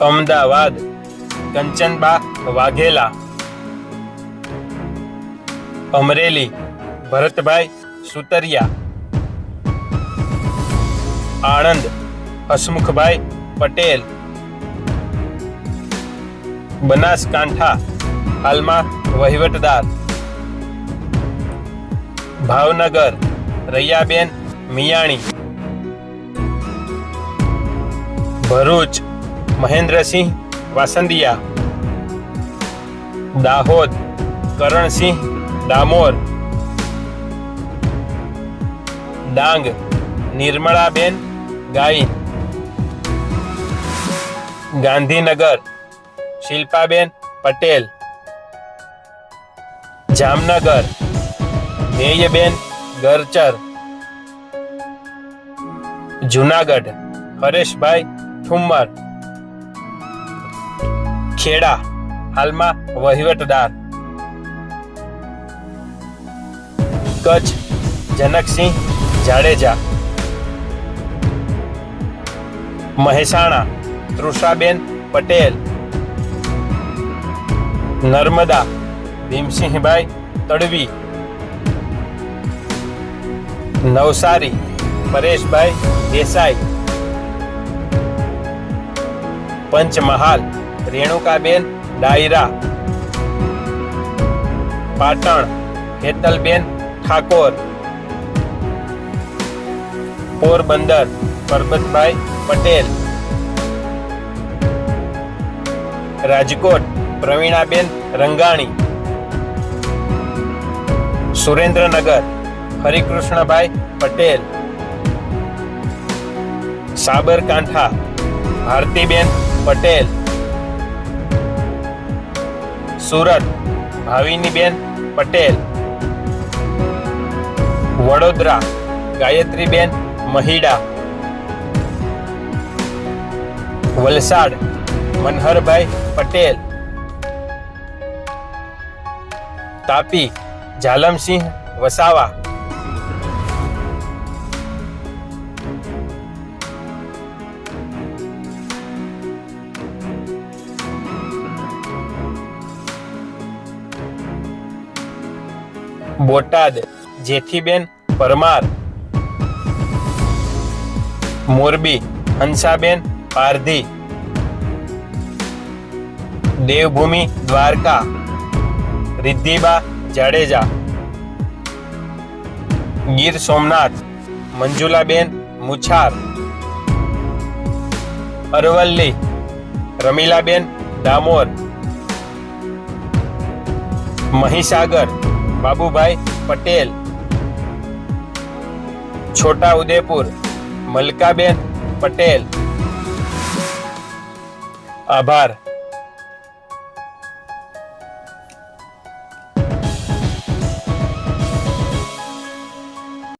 અમદાવાદ કંચનબા વાઘેલા અમરેલી ભરતભાઈ સુતરિયા આણંદ હસમુખભાઈ પટેલ બનાસકાંઠા હાલમાં વહીવટદાર ભાવનગર રૈયાબેન મિયાણી ભરૂચ મહેન્દ્રસિંહ વાસંદિયા દાહોદ કરણસિંહ ડામોર ડાંગ નિર્મળાબેન ગાઈન ગાંધીનગર શિલ્પાબેન પટેલ જામનગર ધ્યેયબેન ગરચર જુનાગઢ હરેશભાઈ ઠુમ્મર ખેડા હાલમાં વહીવટદાર કચ્છ જનકસિંહ જાડેજા મહેસાણા તૃષાબેન પટેલ નર્મદા ભીમસિંહભાઈ તડવી નવસારી પરેશભાઈ દેસાઈ પંચમહાલ રેણુકાબેન ડાયરા. પાટણ હેતલબેન ઠાકોર. પોરબંદર પરબતભાઈ પટેલ. રાજકોટ પ્રવીણાબેન રંગાણી. સુરેન્દ્રનગર હરિકૃષ્ણભાઈ પટેલ. સાબરકાંઠા ભારતીબેન પટેલ. સુરત ભાવિનીબેન પટેલ વડોદરા ગાયત્રીબેન મહિડા વલસાડ મનહરભાઈ પટેલ તાપી ઝાલમસિંહ વસાવા બોટાદ જેઠીબેન પરમાર મોરબી હંસાબેન પારધી દેવભૂમિ દ્વારકા રિદ્ધિબા જાડેજા ગીર સોમનાથ મંજુલાબેન મુછાર અરવલ્લી રમીલાબેન ડામોર મહીસાગર બાબુભાઈ પટેલ છોટા ઉદેપુર મલકાબેન પટેલ આભાર